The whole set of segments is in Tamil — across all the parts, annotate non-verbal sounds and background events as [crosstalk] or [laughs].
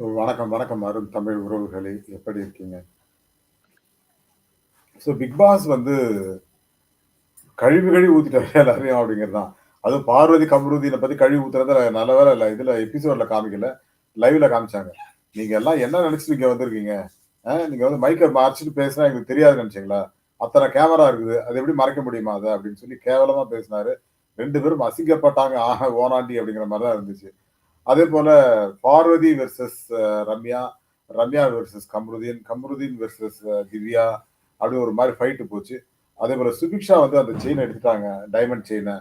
வணக்கம், வணக்கம் அருண் தமிழ் உறவுகளே! எப்படி இருக்கீங்க? ஸோ பிக் பாஸ் வந்து கழிவு கழிவு ஊத்திட்டாரு எல்லாரையும் அப்படிங்கிறது தான். அதுவும் பார்வதி, கம்ருதீன பத்தி கழிவு ஊத்துறத நல்ல வேளை இல்லை இதுல எபிசோட்ல காமிக்கல. லைவ்ல காமிச்சாங்க. நீங்க எல்லாம் என்ன நினைச்சிட்டு இங்க வந்திருக்கீங்க? நீங்க வந்து மைக்கை மறைச்சிட்டு பேசினா எங்களுக்கு தெரியாது நினைச்சீங்களா அத்தனை கேமரா இருக்குது. அது எப்படி மறைக்க முடியுமா அதை அப்படின்னு சொல்லி கேவலமா பேசினாரு. ரெண்டு பேரும் அசிங்கப்பட்டாங்க. ஆஹா ஓனாண்டி அப்படிங்கிற மாதிரி தான் இருந்துச்சு. அதே போல Parvathi versus Ramya, Ramya versus Kamruddin, Kamruddin versus Divya அப்படி ஒரு மாதிரி ஃபைட்டு போச்சு. அதே போல சுபிக்ஷா வந்து அந்த செயின் எடுத்துட்டாங்க. டைமண்ட் செயினை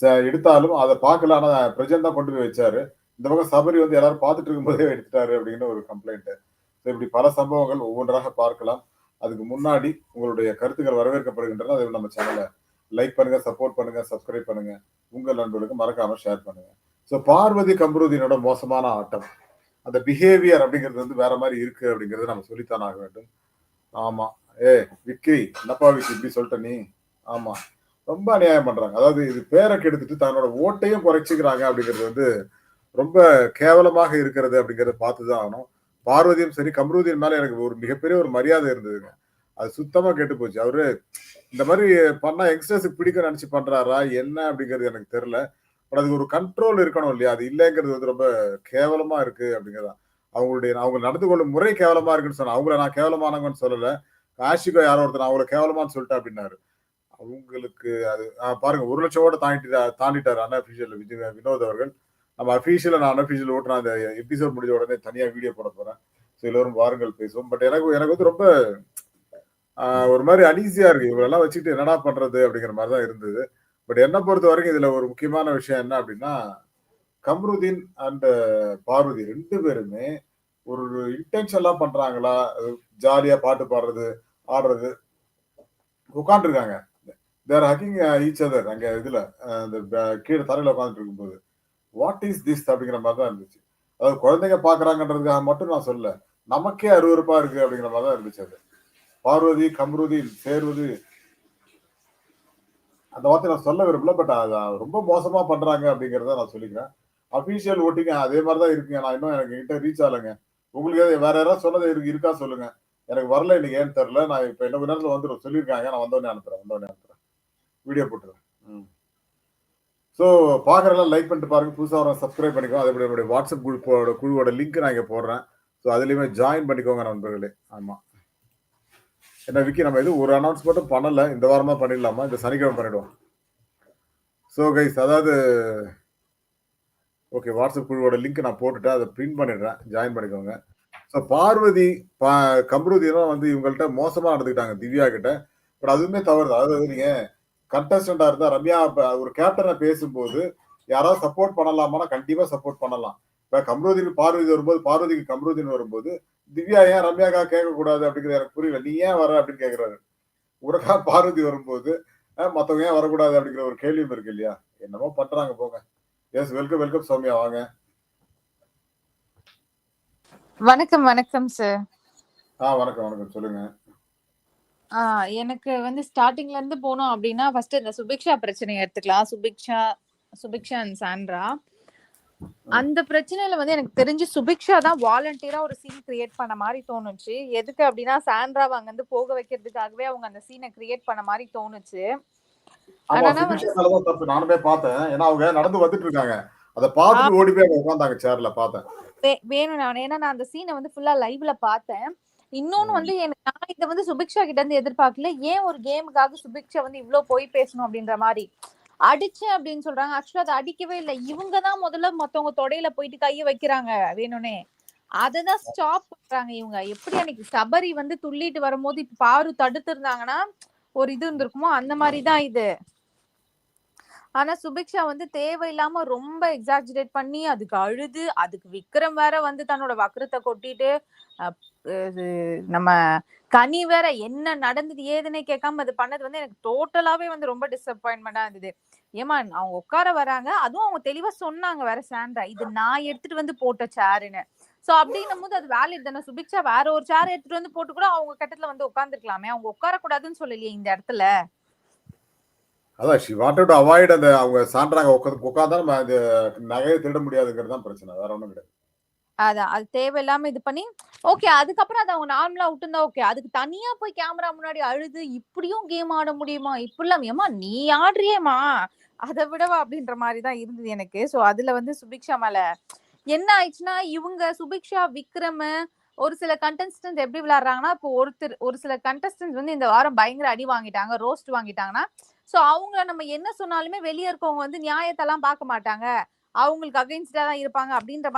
ச எடுத்தாலும் அதை பார்க்கல. ஆனால் பிரஜன் தான் கொண்டு போய் வச்சாரு. இந்த பக்கம் சபரி வந்து எல்லாரும் பார்த்துட்டு இருக்கும்போதே எடுத்துட்டாரு அப்படின்னு ஒரு கம்ப்ளைண்ட். ஸோ இப்படி பல சம்பவங்கள் ஒவ்வொன்றாக பார்க்கலாம். அதுக்கு முன்னாடி உங்களுடைய கருத்துக்கள் வரவேற்கப்படுகின்றன. அதே நம்ம சேனலை லைக் பண்ணுங்க, சப்போர்ட் பண்ணுங்க, சப்ஸ்கிரைப் பண்ணுங்க. உங்கள் நண்பர்களுக்கு மறக்காம ஷேர் பண்ணுங்க. ஸோ பார்வதி, கம்ருதீனோட மோசமான ஆட்டம். அந்த பிஹேவியர் அப்படிங்கிறது வந்து வேற மாதிரி இருக்கு அப்படிங்கிறத நம்ம சொல்லித்தான் ஆக வேண்டும். ஆமா. ஏ விக்கி, என்னப்பா விக்கி இப்படி சொல்லிட்ட நீ? ஆமா. ரொம்ப அநியாயம் பண்றாங்க. அதாவது இது பேரை கெடுத்துட்டு தன்னோட ஓட்டையும் குறைச்சிக்கிறாங்க அப்படிங்கிறது வந்து ரொம்ப கேவலமாக இருக்கிறது அப்படிங்கிறத பார்த்து தான் ஆகணும். பார்வதியும் சரி, கம்ருதீன் மேல எனக்கு ஒரு மிகப்பெரிய ஒரு மரியாதை இருந்ததுங்க. அது சுத்தமா கெட்டு போச்சு. அவரு இந்த மாதிரி பண்ணா யங்ஸ்டர்ஸுக்கு பிடிக்க நினைச்சு பண்றாரா? என்ன அப்படிங்கிறது எனக்கு தெரியல. பட் அதுக்கு ஒரு கண்ட்ரோல் இருக்கணும் இல்லையா? அது இல்லைங்கிறது வந்து ரொம்ப கேவலமா இருக்கு அப்படிங்கிறது அவங்களுடைய அவங்க நடந்து கொள்ளும் முறை கேவலமா இருக்குன்னு சொன்னேன். அவங்கள நான் கேவலமானவங்கன்னு சொல்லல. ஆஷிகோ யாரோ ஒருத்தர் அவங்கள கேவலமான்னு சொல்லிட்டேன் அப்படின்னாரு. அவங்களுக்கு அது அ பாருங்க 1,00,000 ஓட தாண்டிட்டா தாண்டிட்டாரு அன்அபிஷியல் விஜய் வினோத் அவர்கள். நம்ம அஃபீஷியல நான் அன்அஃபிஷியல் ஓட்டுற அந்த எபிசோட் முடிஞ்ச உடனே தனியா வீடியோ போட போறேன். ஸோ எல்லோரும் வாருங்கள் பேசுவோம். பட் எனக்கு எனக்கு வந்து ரொம்ப ஒரு மாதிரி அனீசியா இருக்கு. இவங்களெல்லாம் வச்சுக்கிட்டு என்னடா பண்றது? அப்படிங்கிற மாதிரி தான் இருந்தது. பட் என்ன பொறுத்தவரைக்கும் இதுல ஒரு முக்கியமான விஷயம் என்ன அப்படின்னா, கம்ருதீன் அண்ட் பார்வதி ரெண்டு பேருமே ஒரு இன்டென்ஷனலா பண்றாங்களா? ஜாலியா பாட்டு பாடுறது, ஆடுறது. உட்காந்துருக்காங்க தேர் ஹக்கிங் ஈச் அதர் அங்க இதுல அந்த கீழே தரையில உட்காந்துட்டு இருக்கும்போது. What is this? அப்படிங்கிற மாதிரி தான் இருந்துச்சு. அதாவது குழந்தைங்க பார்க்குறாங்கன்றதுக்காக மட்டும் நான் சொல்ல நமக்கே அருவறுப்பா இருக்கு அப்படிங்கிற மாதிரி தான் இருந்துச்சு அது. பார்வதி, கம்ருதீன் சேர்வது அந்த வார்த்தை நான் சொல்ல விரும்பல. பட் அது ரொம்ப மோசமா பண்றாங்க அப்படிங்கிறத நான் சொல்லிக்கிறேன். அபிஷியல் ஓட்டிங் அதே மாதிரி தான் இருக்குங்க. நான் இன்னும் எனக்கு என்கிட்ட ரீச் ஆகலைங்க உங்களுக்கு வேற யாராவது சொன்னது இருக்கு இருக்கா சொல்லுங்க. எனக்கு வரல இன்னைக்கு ஏன்னு தெரியல. நான் இப்ப என்ன கொஞ்ச நேரத்துல வந்துரும். சொல்லியிருக்காங்க. நான் வந்தோடனே அனுப்புறேன். வந்தோடனே அனுப்புறேன். வீடியோ போட்டுறேன். ம். ஸோ பார்க்குறவங்கலாம் லைக் பண்ணிட்டு பாருங்க. புதுசாக வரவங்க சப்ஸ்கிரைப் பண்ணிக்கோங்க. அதே என்னுடைய வாட்ஸ்அப் குழுப்போட குழுவோட லிங்க் நான் இங்கே போடுறேன். ஸோ அதிலயுமே ஜாயின் பண்ணிக்கோங்க நண்பர்களே. ஆமா. என்ன விக்கி நம்ம எதுவும் ஒரு அனௌன்ஸ் மட்டும் பண்ணலை இந்த வாரமாக பண்ணிடலாமா? இந்த சனிக்கிழமை பண்ணிடுவோம். ஸோ கைஸ் அதாவது ஓகே வாட்ஸ்அப் குழுவோட லிங்க் நான் போட்டுட்டு அதை பிரிண்ட் பண்ணிடுறேன். ஜாயின் பண்ணிக்கோங்க. ஸோ பார்வதி, பா கம்ருதீனும் வந்து இவங்கள்ட்ட மோசமாக நடந்துக்கிட்டாங்க திவ்யா கிட்ட. பட் அதுவுமே தவறு தான். அதாவது நீங்கள் கண்டஸ்டண்டாக இருந்தால் ரம்யா இப்போ ஒரு கேப்டனை பேசும்போது யாராவது சப்போர்ட் பண்ணலாமான்னா கண்டிப்பாக சப்போர்ட் பண்ணலாம். இப்போ கம்ருதீன் பார்வதி வரும்போது, பார்வதிக்கு கம்ருதீன் வரும்போது, திவ்யா ஏன் ரம்யாக்காக கேட்கக்கூடாது அப்படிங்கிறது எனக்கு புரியல. நீ ஏன் வர அப்படின்னு கேட்கிறாரு. உனக்கா பார்வதி வரும்போது, அ மத்தவங்க ஏன் வரக்கூடாது அப்படிங்கிற ஒரு கேள்வியும் இருக்கு இல்லையா? என்னமோ பண்றாங்க போங்க. எஸ் வெல்கம், வெல்கம் சௌமியா வாங்க. வணக்கம், வணக்கம் சார். ஆ வணக்கம், வணக்கம். சொல்லுங்க. எனக்கு வந்து ஸ்டார்ட்டிங்ல இருந்து போனோம் அப்படின்னா, ஃபர்ஸ்ட் இந்த சுபிக்ஷா பிரச்சனைய எடுத்துக்கலாம். Subiksha Subiksha and Sandra. அந்த பிரச்சனையில வந்து எனக்கு தெரிஞ்சு சுபிக்ஷா தான் வாலண்டியரா ஒரு சீன் கிரியேட் பண்ண மாரி தோணுச்சு. எதுக்கு அப்படின்னா, சாண்ட்ராவ அங்கருந்து போக வைக்கிறதுக்காகவே அவங்க அந்த சீன கிரியேட் பண்ண மாரி தோணுச்சு. ஆமா. ஆனா வந்து சுபிக்ஷா மேல தான் தப்பு. நானுமே பார்த்தேன். ஏன்னா அவங்க நடந்து வந்துட்டு இருக்காங்க. அத பார்த்துட்டு ஓடி போய் அங்க உட்கார்ந்தாங்க சேர்ல பார்த்தேன். வே வேணும் நான் ஏன்னா நான் அந்த சீன வந்து ஃபுல்லா லைவ்ல பார்த்தேன். இன்னொன்னு. வந்து எனக்கு நான் இத வந்து சுபிக்ஷா கிட்ட இருந்து எதிர்பார்க்கல. ஏன் ஒரு கேமுக்காக சுபிக்ஷா வந்து இவ்ளோ பொய் பேசணும் அப்படின்ற மாரி. அடிச்சேன் அப்படின்னு சொல்றாங்க. ஆக்சுவலா அது அடிக்கவே இல்ல. இவங்க தான் முதல்ல மத்தவங்க தொடையில போயிட்டு கையை வைக்கிறாங்க வேணும்னே. அததான் ஸ்டாப் பண்றாங்க இவங்க. எப்படி அன்னைக்கு சபரி வந்து துள்ளிட்டு வரும்போது இப்ப பாரு தடுத்திருந்தாங்கன்னா, ஒரு இது இருந்திருக்குமோ அந்த மாதிரிதான் தான் இது. ஆனா சுபிக்ஷா வந்து தேவையில்லாம ரொம்ப எக்ஸாஜரேட் பண்ணி, அதுக்கு அழுது, அதுக்கு விக்ரம் வேற வந்து தன்னோட வக்ரத்தை கொட்டிட்டு, இது நம்ம கனி வேற என்ன நடந்தது ஏதுன்னே கேட்காம அது பண்ணது வந்து எனக்கு டோட்டலாவே வந்து ரொம்ப டிசப்பாயின்மெண்டா இருந்தது. ஏம்மா அவங்க உட்கார வராங்க. அதுவும் அவங்க தெளிவா சொன்னாங்க வேற சாண்ட்ரா. இது நான் எடுத்துட்டு வந்து போட்ட சேருன்னு சோ அப்படின்னும்போது அது வேலிட் தானே. சுபிக்ஷா வேற ஒரு சேர் எடுத்துட்டு வந்து போட்டு கூட அவங்க கட்டத்துல வந்து உட்கார்ந்துருக்கலாமே. அவங்க உட்காரக்கூடாதுன்னு சொல்லலையே இந்த இடத்துல. அதான் ஷி வாண்டட் டு அவாய்ட் அந்த அவங்க சாண்ட்ராங்க உட்காந்து உட்கார்ந்தா நம்ம அந்த நகையை திருட முடியாதுங்கிறது தான் பிரச்சனை. வேற ஒண்ணும் கிடையாது. அதான். அது தேவையில்லாம இது பண்ணி ஓகே அதுக்கப்புறம் அதை அவங்க நார்மலா விட்டுருந்தா ஓகே. அதுக்கு தனியா போய் கேமரா முன்னாடி அழுது இப்படியும் கேம் ஆட முடியுமா? இப்படிலாம் ஏமா நீ ஆடுறியேமா அதை விடவா? அப்படின்ற மாதிரி தான் இருந்தது எனக்கு. சோ அதுல வந்து சுபிக்ஷா மேல என்ன ஆயிடுச்சுன்னா இவங்க சுபிக்ஷா விக்ரம் ஒரு சில கண்டஸ்டன்ஸ் எப்படி விளையாடுறாங்கன்னா இப்போ ஒருத்தர் ஒரு சில கண்டஸ்டன்ஸ் வந்து இந்த வாரம் பயங்கர அடி வாங்கிட்டாங்க ரோஸ்ட் வாங்கிட்டாங்கன்னா சோ அவங்கள நம்ம என்ன சொன்னாலுமே வெளியே இருக்கவங்க வந்து நியாயத்தெல்லாம் பார்க்க மாட்டாங்க. அவங்களுக்கு அகைன்ஸ்டா தான் இருப்பாங்க அப்படின்ற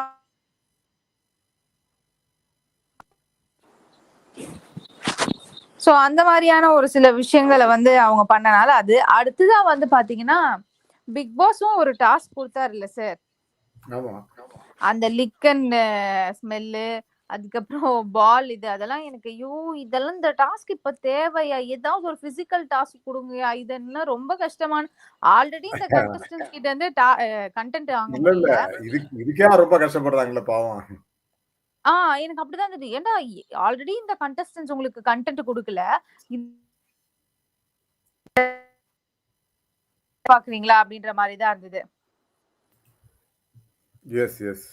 சோ அந்த மாதிரியான ஒரு சில விஷயங்களை வந்து அவங்க பண்ணனால அது. அடுத்ததான் வந்து பாத்தீங்கன்னா பிக் பாஸும் ஒரு டாஸ்க் கொடுத்தாரு இல்ல சார் அந்த லிக்கன் ஸ்மெல்லு அதுக்கப்புறம் பால் இது அதெல்லாம் எனக்கு ஐயோ இதெல்லாம் இந்த டாஸ்க் இப்ப தேவையா? ஏதாவது ஒரு பிசிக்கல் டாஸ்க் கொடுங்கயா இது என்ன ரொம்ப கஷ்டமான ஆல்ரெடி இந்த கண்டஸ்டன்ஸ் கிட்ட இருந்து கண்டென்ட் வாங்க இல்ல முடியல. இதுக்கு ரொம்ப கஷ்டப்படுறாங்கல்ல பாவம். ஆ எனக்கு அப்படிதான் இருந்தது. ஏன்னா ஆல்ரெடி இந்த கண்டஸ்டன்ஸ் உங்களுக்கு கண்டென்ட் கொடுக்கல. பாக்குறீங்களா? அப்படின்ற மாதிரி தான் இருந்தது yes yes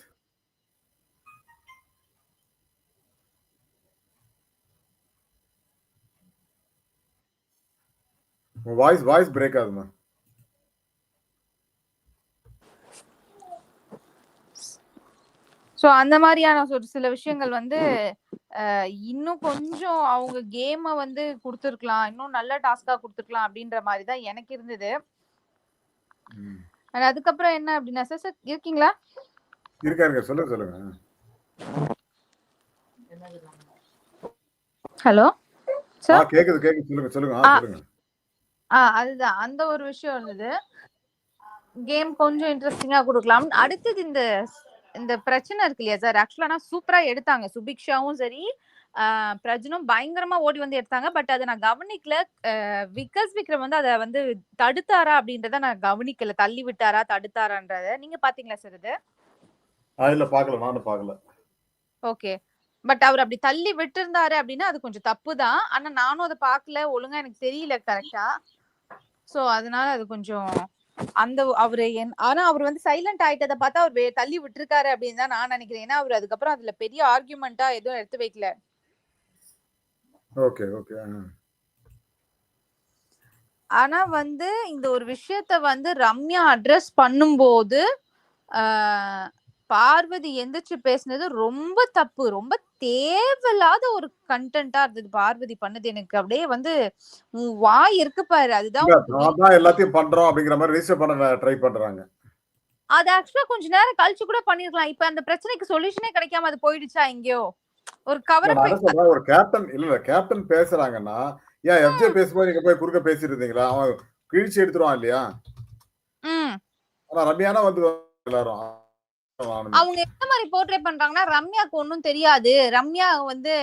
voice voice break ஆகுதுமா so அந்த மாதிரியான ஒரு சில விஷயங்கள் வந்து இன்னும் கொஞ்சம் அவங்க கேம வந்து கொடுத்துருக்கலாம். இன்னும் நல்ல டாஸ்கா கொடுத்துருக்கலாம் அப்படின்ற மாதிரி தான் எனக்கு இருந்தது. அதுக்கப்புறம் என்ன அப்படின்னா சார் சார் இருக்கீங்களா? இருக்கா இருக்க. சொல்லுங்க சொல்லுங்க. ஹலோ சார் கேக்குது கேக்குது. சொல்லுங்க. சொல்லுங்க. ஆ அதுதான். அந்த ஒரு விஷயம் இருந்தது. கேம் கொஞ்சம் இன்ட்ரெஸ்டிங்கா கொடுக்கலாம். அடுத்தது இந்த இந்த பிரச்சனை இருக்கு இல்லையா சார்? ஆக்சுவலா சூப்பரா எடுத்தாங்க. சுபிக்ஷாவும் சரி பிரஜனும் பயங்கரமா ஓடி வந்து எடுத்தாங்க. பட் அதை நான் கவனிக்கல. விகாஸ் விக்ரம் வந்து அதை வந்து தடுத்தாரா அப்படின்றத நான் கவனிக்கல. தள்ளி விட்டாரா தடுத்தாரான்றத. நீங்க பாத்தீங்களா சார் இது? இல்ல பாக்கல நானும் பாக்கல ஓகே. பட் அவர் அப்படி தள்ளி விட்டு இருந்தாரு அப்படின்னா அது கொஞ்சம் தப்பு தான். ஆனா நானும் அதை பார்க்கல. ஒழுங்கா எனக்கு தெரியல கரெக்டா சோ அதனால அது கொஞ்சம் அந்த அவரு என் ஆனா அவர் வந்து சைலண்ட் ஆயிட்டதை பார்த்தா அவர் தள்ளி விட்டுருக்காரு அப்படின்னு தான் நான் நினைக்கிறேன். ஏன்னா அவர் அதுக்கப்புறம் அதுல பெரிய ஆர்கியூமெண்டா எதுவும் எடுத்து வைக்கல. ஓகே ஓகே ஆனா வந்து இந்த ஒரு விஷயத்த வந்து ரம்யா அட்ரஸ் பண்ணும்போது பார்வதி எந்திரிச்சு பேசுனது ரொம்ப தப்பு. ரொம்ப தேவையில்லாத ஒரு கண்டென்ட்டா இருந்தது. பார்வதி பண்ணது எனக்கு. அப்படியே வந்து வாய் இருக்கு பாரு. அதுதான் எல்லாத்தையும் பண்றோம் அப்படிங்கிற மாதிரி ரிஜிஸ்டர் பண்ண ட்ரை பண்றாங்க. அது ஆக்சுவலா கொஞ்ச நேரம் கழிச்சு கூட பண்ணிருக்கலாம். இப்ப அந்த பிரச்சனைக்கு சொல்யூஷனே கிடைக்காம அது போயிடுச்சா எங்கேயோ? ஒரு கவர் ஒரு கேப்டன் இல்ல கேப்டன் பேசுறாங்கன்னா ஏன் எஃப்ஜே பேசும்போது நீங்க போய் குறுக்க பேசிட்டு இருந்தீங்களா? அவன் கிழிச்சு எடுத்துருவான் இல்லையா? ஆனா ரம்யானா வந்து எல்லாரும் அவங்க எந்த மாதிரி போர்ட்ரே பண்றாங்கன்னா ரம்யாக்கு ஒன்னும் தெரியாது. ரம்யா வந்து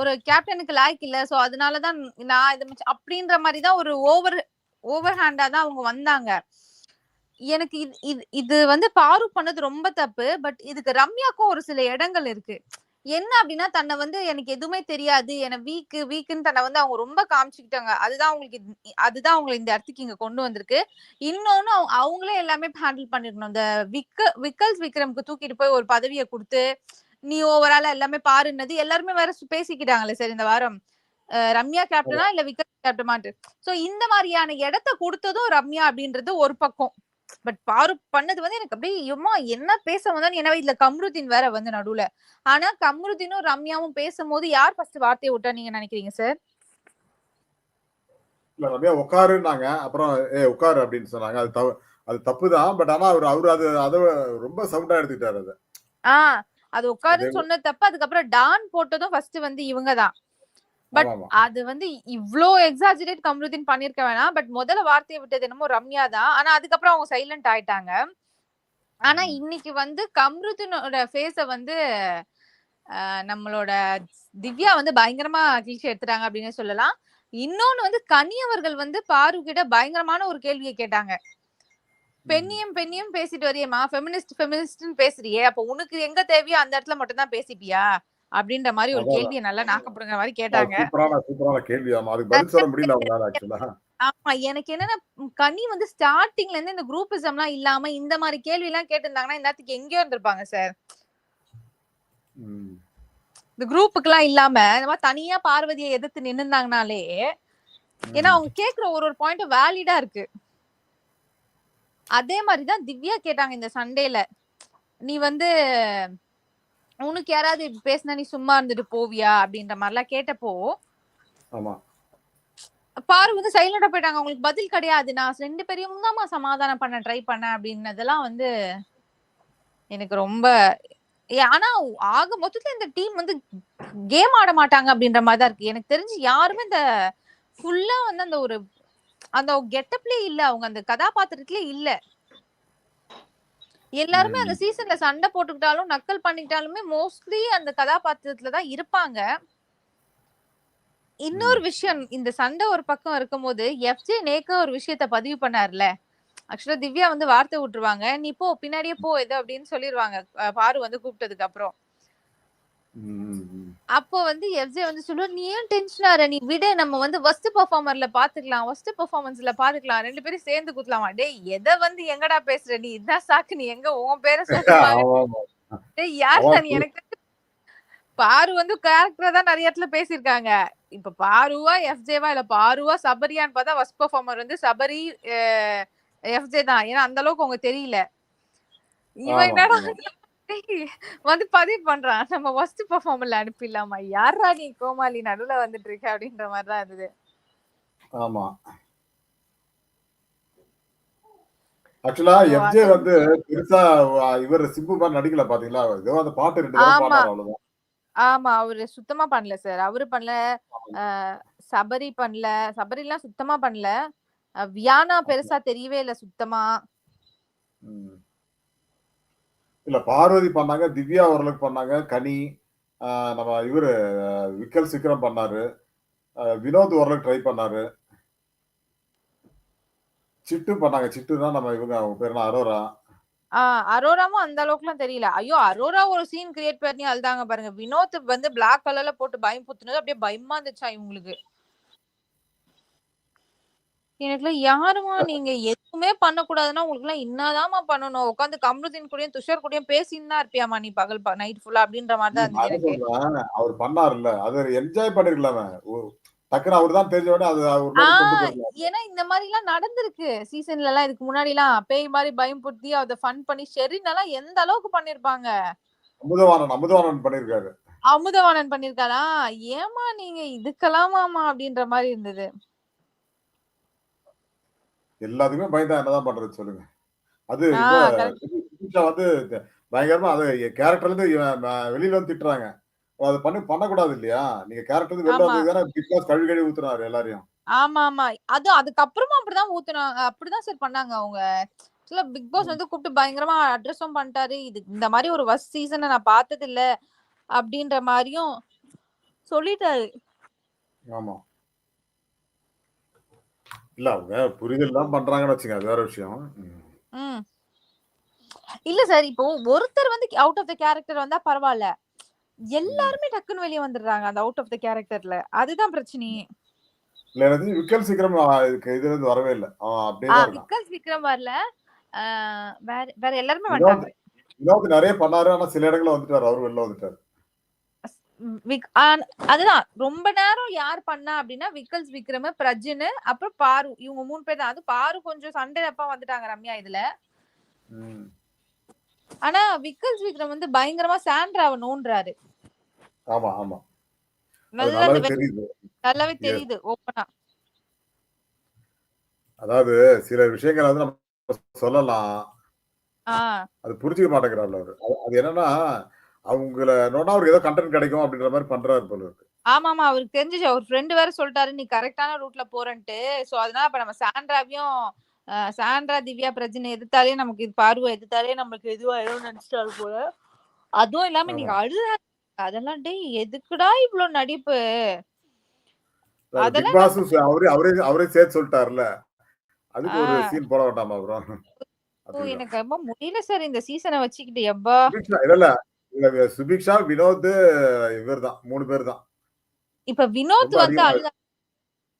ஒரு கேப்டனுக்கு லாய்க்கு இல்ல. சோ அதனாலதான் நான் இது அப்படின்ற மாதிரி தான் ஒரு ஓவர் ஓவர் ஹேண்டா தான் அவங்க வந்தாங்க. எனக்கு இது இது இது வந்து பாரு பண்ணது ரொம்ப தப்பு. பட் இதுக்கு ரம்யாக்கும் ஒரு சில இடங்கள் இருக்கு. என்ன அப்படின்னா தன்னை வந்து எனக்கு எதுவுமே தெரியாது. என வீக்கு வீக்குன்னு தன்னை வந்து அவங்க ரொம்ப காமிச்சுக்கிட்டாங்க. அதுதான் அவங்களுக்கு அதுதான் அவங்களை இந்த இடத்துக்கு இங்க கொண்டு வந்திருக்கு. இன்னொன்னு அவங்க- அவங்களே எல்லாமே ஹேண்டில் பண்ணிருக்கணும். இந்த விக்க விக்கல்ஸ் விக்ரம்க்கு தூக்கிட்டு போய் ஒரு பதவியை கொடுத்து நீ ஓவராலா எல்லாமே பாருன்னது எல்லாருமே வேற பேசிக்கிட்டாங்களே சார் இந்த வாரம் ரம்யா கேப்டனா இல்ல விக்கல் கேப்டனாட்டு சோ இந்த மாதிரியான இடத்த கொடுத்ததும் ரம்யா அப்படின்றது ஒரு பக்கம். பட் பாரு பண்ணது வந்து எனக்கு அப்படியே எம்மா என்ன பேச வந்தா என்ன இதுல கம்ருதீன் வேற வந்து நடுவுல. ஆனா கம்ருதீனும் ரம்யாவும் பேசும்போது யார் ஃபர்ஸ்ட் வார்த்தையை விட்டா நீங்க நினைக்கிறீங்க சார் இல்ல ரம்யா உட்காருன்னாங்க. அப்புறம் ஏ உட்காரு அப்படின்னு சொன்னாங்க. அது தவ அது தப்பு தான் பட் ஆனா அவர் அவரு அது அதை ரொம்ப சவுண்டா எடுத்துக்கிட்டாரு அதை. ஆஹ் அது உட்காருன்னு சொன்ன தப்பு. அதுக்கப்புறம் டான் போட்டதும் ஃபர்ஸ்ட் வந்து இவங்க தான் ஆமா அது வந்து இவ்ளோ எக்ஸாஜரேட் கம்ருதீன் பண்ணிருக்க வேணாம். பட் முதல்ல வார்த்தையை விட்டது என்னமோ ரம்யா தான். ஆனா அதுக்கப்புறம் அவங்க சைலண்ட் ஆயிட்டாங்க. ஆனா இன்னைக்கு வந்து கம்ருதீனோட ஃபேஸ வந்து நம்மளோட திவ்யா வந்து பயங்கரமா கிழிச்சு எடுத்துட்டாங்க அப்படின்னு சொல்லலாம். இன்னொன்னு வந்து கனி அவர்கள் வந்து பாரு கிட்ட பயங்கரமான ஒரு கேள்வியை கேட்டாங்க. பெண்ணியம் பெண்ணியம் பேசிட்டு வரியேமா ஃபெமினிஸ்ட் ஃபெமினிஸ்ட்னு பேசுறியே. அப்ப உனக்கு எங்க தேவையோ அந்த இடத்துல மட்டும் தான் பேசிப்பியா? அப்படின்ற மாதிரி ஒரு. கேள்வியை நல்லா நாக்கப்படுங்கிற மாதிரி கேட்டாங்க சூப்பரான சூப்பரான கேள்வி ஆமா அதுக்கு பதில் சொல்ல முடியல அவங்களால ஆக்சுவலா ஆமா எனக்கு என்னன்னா கனி வந்து ஸ்டார்டிங்ல இருந்து இந்த குரூப்பிசம்லாம் இல்லாம இந்த மாதிரி கேள்வி எல்லாம் கேட்டிருந்தாங்கன்னா இந்நேரத்துக்கு எங்கேயோ இருந்திருப்பாங்க சார். இந்த குரூப்புக்கெல்லாம் இல்லாம இந்த மாதிரி தனியா பார்வதியை எதிர்த்து நின்னுந்தாங்கனாலே ஏன்னா. அவங்க கேக்குற ஒரு ஒரு பாயிண்ட் வேலிடா இருக்கு அதே மாதிரிதான் திவ்யா கேட்டாங்க இந்த சண்டேல நீ வந்து உனக்கு யாராவது பேசினா நீ சும்மா இருந்துட்டு போவியா அப்படின்ற மாதிரிலாம் கேட்டப்போ ஆமா. பாரு வந்து சைலண்டா போயிட்டாங்க. அவங்களுக்கு பதில் கிடையாது. நான் ரெண்டு பேரையும் தான்மா சமாதானம் பண்ண ட்ரை பண்ணேன் அப்படின்னதெல்லாம் வந்து எனக்கு ரொம்ப ஆனா ஆக மொத்தத்துல இந்த டீம் வந்து கேம் ஆட மாட்டாங்க அப்படின்ற மாதிரி தான் இருக்கு. எனக்கு தெரிஞ்சு யாருமே இந்த ஃபுல்லா வந்து அந்த ஒரு அந்த கெட்டப்லயே இல்ல. அவங்க அந்த கதாபாத்திரத்திலே இல்ல. எல்லாருமே அந்த சீசன்ல சண்டை போட்டுக்கிட்டாலும் நக்கல் பண்ணிக்கிட்டாலுமே மோஸ்ட்லி அந்த கதாபாத்திரத்துல தான் இருப்பாங்க. இன்னொரு விஷயம் இந்த சண்டை ஒரு பக்கம் இருக்கும்போது எஃப்ஜே நேக்க ஒரு விஷயத்த பதிவு பண்ணார்ல ஆக்சுவலா திவ்யா வந்து வார்த்தை விட்டுருவாங்க. நீ போ பின்னாடியே போ இது அப்படின்னு சொல்லிருவாங்க. அஹ் பாரு வந்து கூப்பிட்டதுக்கு அப்புறம். அப்போ வந்து எஃப்ஜே வந்து சொல்லுவார் நீ ஏன் டென்ஷன் ஆற நீ விட நம்ம வந்து ஃபர்ஸ்ட் பெர்ஃபார்மர்ல பாத்துக்கலாம் ஃபர்ஸ்ட் பெர்ஃபார்மன்ஸ்ல பாத்துக்கலாம் ரெண்டு பேரும் சேர்ந்து குத்தலாமா? டேய் எதை வந்து எங்கடா பேசுற? நீ இதான் சாக்கு நீ எங்க உன் பேரை. [laughs] டேய் யார் நீ எனக்கு பாரு வந்து கேரக்டரா தான் நிறைய இடத்துல பேசியிருக்காங்க. இப்ப பாருவா எஃப்ஜேவா இல்ல பாருவா சபரியான்னு பார்த்தா ஃபர்ஸ்ட் பெர்ஃபார்மர் வந்து சபரி எஃப்ஜே தான். ஏன்னா அந்த அளவுக்கு அவங்க தெரியல. இவன் என்னடா வந்து பதிவு பண்றான். நம்ம ஃபர்ஸ்ட் பெர்ஃபார்மர்ல அனுப்பிடலாமா? யாரா நீ கோமாளி? நடுவுல வந்துட்டு இருக்க அப்படின்ற மாதிரி தான் இருந்தது. ஆமா. ஆக்சுவலா அது- வந்து பெருசா இவர் சிம்பு மாதிரி நடிக்கல பாத்தீங்களா? ஏதோ அந்த பாட்டு ரெண்டு ஆமா. பாடுறாரு அவ்வளவுதான். ஆமா அவரு சுத்தமா பண்ணல சார் அவரு பண்ணல சபரி பண்ணல. சபரி எல்லாம் சுத்தமா பண்ணல. வியானா பெருசா தெரியவே இல்ல சுத்தமா. இல்ல பார்வதி பண்ணாங்க திவ்யா ஓரளவுக்கு பண்ணாங்க கனி நம்ம இவர் விக்கல் சிக்கரம் பண்ணாரு. வினோத் ஓரளவுக்கு ட்ரை பண்ணாரு. சிட்டு பண்ணாங்க சிட்டு தான் நம்ம இவங்க அவங்க பேர் அரோரா. அரோராவும் அந்த அளவுக்குலாம் தெரியல. ஐயோ அரோரா ஒரு சீன் கிரியேட் பண்ணி அழுதாங்க பாருங்க. வினோத் வந்து பிளாக் கலர்ல போட்டு பயம் புத்துனது. அப்படியே பயமா இருந்துச்சா இவங்களுக்கு. எனக்குலாம் யாருமா நீங்க எதுவுமே பண்ணக்கூடாதுன்னா உங்களுக்கு எல்லாம் என்னதாம்மா பண்ணணும்? உட்காந்து கம்ருதீன் கூடயும் துஷார் கூடயும் பேசின்னு தான் இருப்பியாமா நீ பகல் நைட் ஃபுல்லா அப்படின்ற மாதிரி தான் இருந்தது அது எனக்கு. அவர் பண்ணாருல்ல. அது என்ஜாய் பண்ணிருக்கலாமே. அவர் தான் தெரிஞ்ச உடனே அது போயிருக்கலாம் ஏன்னா இந்த மாதிரி எல்லாம் நடந்திருக்கு. சீசன்ல எல்லாம் இதுக்கு முன்னாடி எல்லாம் பேய் மாதிரி பயம் புத்தி அதை ஃபன் பண்ணி ஷெரின் எல்லாம் எந்த அளவுக்கு பண்ணிருப்பாங்க? அமுதவாணன் அமுதவாணன் பண்ணிருக்காரு. அமுதவாணன் பண்ணிருக்காரா? ஏமா நீங்க இதுக்கெல்லாமாமா அப்படின்ற மாதிரி இருந்தது. எல்லாத்துக்குமே பயந்தா என்னதான் பண்றது சொல்லுங்க. அது வந்து பயங்கரமா அது கேரக்டர்ல இருந்து வெளியில வந்து திட்டுறாங்க. அது பண்ணி பண்ணக்கூடாது இல்லையா? நீங்க கேரக்டர் வெளில. வந்து தானே பிக் பாஸ் கழுவி கழுவி ஊத்துறாரு எல்லாரையும். ஆமா ஆமா அது அதுக்கப்புறமா அப்படிதான் ஊத்துனாங்க. அப்படிதான் சார் பண்ணாங்க அவங்க. ஆக்சுவலா பிக் பாஸ் வந்து கூப்பிட்டு பயங்கரமா அட்ரஸும் பண்ணிட்டாரு. இது இந்த மாதிரி ஒரு ஃபர்ஸ்ட் சீசனை நான் பார்த்தது இல்ல அப்படின்ற மாதிரியும் சொல்லிட்டாரு. ஆமா. இல்ல அவங்க புரிதல் தான் பண்றாங்கன்னு வச்சுங்க அது வேற விஷயம். ம். இல்ல சார் இப்போ ஒருத்தர் வந்து அவுட் ஆஃப் த கேரக்டர் வந்தா பரவாயில்ல எல்லாருமே டக்குன்னு வெளியே வந்துடுறாங்க அந்த அவுட் ஆஃப் த கேரக்டர்ல அதுதான் பிரச்சனையே இல்ல எனக்கு தெரிஞ்சு விக்கல் சீக்கிரம் ஆ, இதுக்கு இதுல இருந்து வரவே இல்லை. அவன் அப்படியே ஆ தான் இருக்கான் விக்கல் விக்ரம் வரல. ஆஹ் வேற வேற எல்லாருமே வினோத் வந்துட்டாங்க. வினோத் நிறைய பண்ணாரு ஆனா சில இடங்கள்ல வந்துட்டாரு அவரு வெளில வந்துட்டாரு. அதுதான். ரொம்ப நேரம் யார் பண்ணா அப்படின்னா விக்கல்ஸ் விக்ரம் பிரஜின் அப்புறம் பாரு இவங்க மூணு பேர் தான். அது பாரு கொஞ்சம் சண்டை அப்பா வந்துட்டாங்க ரம்யா இதுல. ஆனா விக்கல்ஸ் விக்ரம் வந்து பயங்கரமா சாண்ட்ராவை நோன்றாரு ஆமா. ஆமா நல்லாவே தெரியுது. ஓப்பனா. அதாவது சில விஷயங்களை வந்து நம்ம சொல்லலாம். அது புரிஞ்சுக்க மாட்டேங்கிறாரு அவரு. அது என்னன்னா அவங்கள நோனா அவருக்கு ஏதோ கண்டென்ட் கிடைக்கும் அப்படின்ற மாதிரி பண்றாரு போல இருக்கு. ஆமா ஆமா அவருக்கு தெரிஞ்சுச்சு. அவர் ஃப்ரெண்டு வேற சொல்லிட்டாரு நீ கரெக்டான ரூட்ல போறேன்ட்டு. சோ அதனால இப்ப நம்ம சாண்ட்ராவையும் சாண்ட்ரா திவ்யா பிரஜினை எதிர்த்தாலே நமக்கு இது பார்வை எதிர்த்தாலே நமக்கு இதுவாயிடும் நினைச்சிட்டாரு போல. அதுவும் இல்லாம நீங்க அழுதாரு அதெல்லாம் டேய் எதுக்குடா இவ்வளவு நடிப்பு? அவரே அவரே அவரே சேர்த்து சொல்லிட்டாருல அதுக்கு ஒரு சீன் போட வேண்டாமா அப்புறம். எனக்கு ரொம்ப முடியல சார் இந்த சீசனை வச்சுக்கிட்டு எப்பா? இல்ல. சுபிக்ஷா வினோத் இவர் தான் மூணு பேர் தான் இப்ப வினோத் வந்து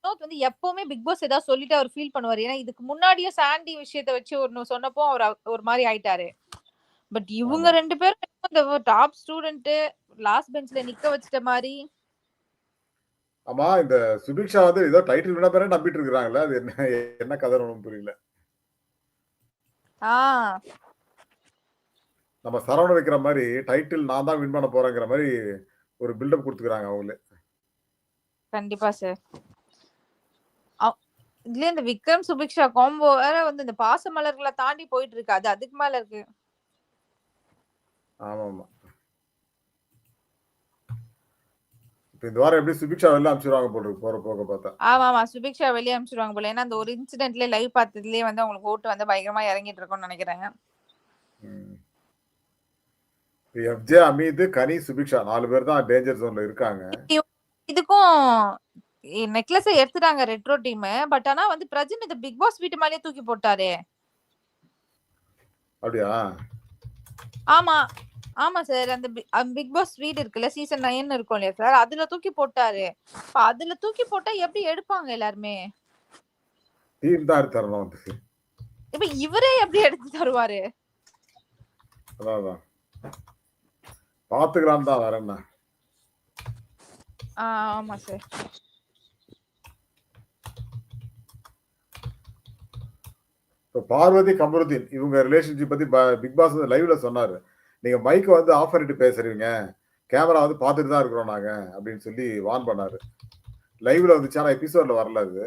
வினோத் வந்து எப்பவுமே பிக் பாஸ் ஏதாவது சொல்லிட்டு அவர் ஃபீல் பண்ணுவாரு. ஏன்னா இதுக்கு முன்னாடியே சாண்டி விஷயத்த வச்சு ஒன்னு சொன்னப்போ அவர் அவ- ஒரு மாதிரி ஆயிட்டாரு. பட் இவங்க. ரெண்டு பேரும் இந்த டாப் ஸ்டூடெண்ட் லாஸ்ட் பெஞ்ச்ல நிக்க வச்சிட்ட மாதிரி. ஆமா இந்த சுபிக்ஷா வந்து ஏதோ டைட்டில் விட பேரே நம்பிட்டு இருக்காங்கல்ல அது என்ன என்ன கதை ஒன்றும் புரியல. ஆஹ் நம்ம சரவண வைக்கிற மாதிரி டைட்டில் நான் தான் வின் பண்ண போறேங்கிற மாதிரி ஒரு பில்டப் கொடுத்துக்கிறாங்க அவங்களே. கண்டிப்பா சார் இதுல இந்த விக்ரம் சுபிக்ஷா காம்போ வேற வந்து இந்த பாச மலர்களை தாண்டி போயிட்டு இருக்கு அது அதுக்கு மேல இருக்கு. ஆமா ஆமா இப்ப இந்த வாரம் எப்படி சுபிக்ஷா வெளில அனுப்பிச்சிருவாங்க போல போற போக பார்த்தா. ஆமா ஆமா சுபிக்ஷா வெளியே அனுப்பிச்சிருவாங்க போல. ஏன்னா அந்த ஒரு இன்சிடென்ட்ல லைவ் பார்த்ததுலயே வந்து அவங்களுக்கு ஓட்டு வந்து பயங்கரமா இறங்கிட்டு இருக்கும்னு நினைக்கிறேன். எஃப்ஜே அமீது கனி சுபிக்ஷா நாலு பேர் தான் டேஞ்சர் ஜோன்ல இருக்காங்க. இதுக்கும் நெக்லஸை எடுத்துட்டாங்க ரெட்ரோ டீம் பட் ஆனா வந்து பிரஜன் இந்த பிக் பாஸ் வீட்டு மேலேயே தூக்கி போட்டாரே. அப்படியா? ஆமா. ஆமா சார் அந்த பிக் பாஸ் வீடு இருக்குல்ல சீசன் நைன் இருக்கும் இல்லையா சார் அதுல தூக்கி போட்டாரு. அப்ப அதுல தூக்கி போட்டா எப்படி எடுப்பாங்க எல்லாருமே? டீம் தான் தரணும் இப்ப இவரே எப்படி எடுத்து தருவாரு? அதான். பாத்துக்கலாம் தான் வேற என்ன ஆமா சார் இப்போ பார்வதி கமருதீன் இவங்க ரிலேஷன்ஷிப் பத்தி பிக் பாஸ் லைவ்ல சொன்னாரு. நீங்க மைக்கை வந்து ஆஃப் பண்ணிட்டு பேசுறீங்க. கேமரா வந்து பார்த்துட்டு தான் இருக்கிறோம் நாங்க அப்படின்னு சொல்லி வார்ன் பண்ணாரு. லைவ்ல வந்துச்சு ஆனா எபிசோட்ல வரல அது.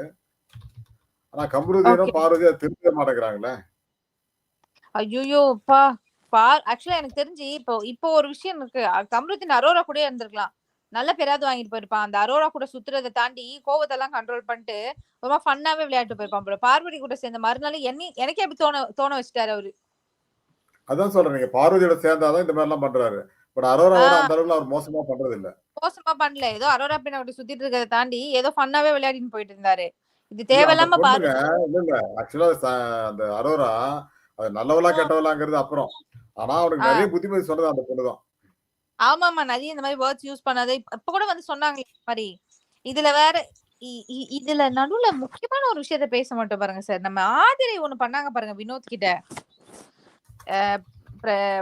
ஆனா கமருதீனும். பார்வதி திருத்தவே மாட்டேங்கிறாங்களே. ஐயோ பா பார் ஆக்சுவலா எனக்கு தெரிஞ்சு இப்போ இப்போ ஒரு விஷயம் இருக்கு. கம்ருதீன் அரோரா கூட இருந்திருக்கலாம். நல்ல பேராவது வாங்கிட்டு போயிருப்பான். அந்த அரோரா கூட சுத்துறதை தாண்டி கோவத்தெல்லாம் கண்ட்ரோல் பண்ணிட்டு ரொம்ப ஃபன்னாவே விளையாட்டு போயிருப்பான் போல. பார்வதி கூட சேர்ந்த மறுநாள் என்ன எனக்கே அப்படி தோண தோண வச்சுட்டாரு அவரு. அதான் சொல்றேன். நீங்க பார்வதியோட சேர்ந்தாதான் இந்த மாதிரி எல்லாம் பண்றாரு. பட் அரோராவோட. அந்த அளவுக்கு அவர் மோசமா பண்றது இல்ல மோசமா பண்ணல. ஏதோ அரோரா பின்ன அப்படி சுத்திட்டு இருக்கிறத தாண்டி ஏதோ ஃபன்னாவே விளையாடின்னு போயிட்டு இருந்தாரு. இது தேவையில்லாம பாரு பொண்ணுங்க, இல்ல இல்ல. ஆக்சுவலா அந்த அரோரா அது நல்லவளா கெட்டவளாங்கிறது அப்புறம். ஆனா அவனுக்கு ஆ. நிறைய புத்திமதி சொன்னது அந்த பொண்ணுதான் ஆமாமா நிறைய இந்த மாதிரி வேர்ட்ஸ் யூஸ் பண்ணாது. இப்ப கூட வந்து சொன்னாங்க மாதிரி. இதுல வேற இதுல நடுவுல முக்கியமான ஒரு விஷயத்த பேச மாட்டோம் பாருங்க சார் நம்ம ஆதிரை ஒண்ணு பண்ணாங்க பாருங்க வினோத் கிட்ட.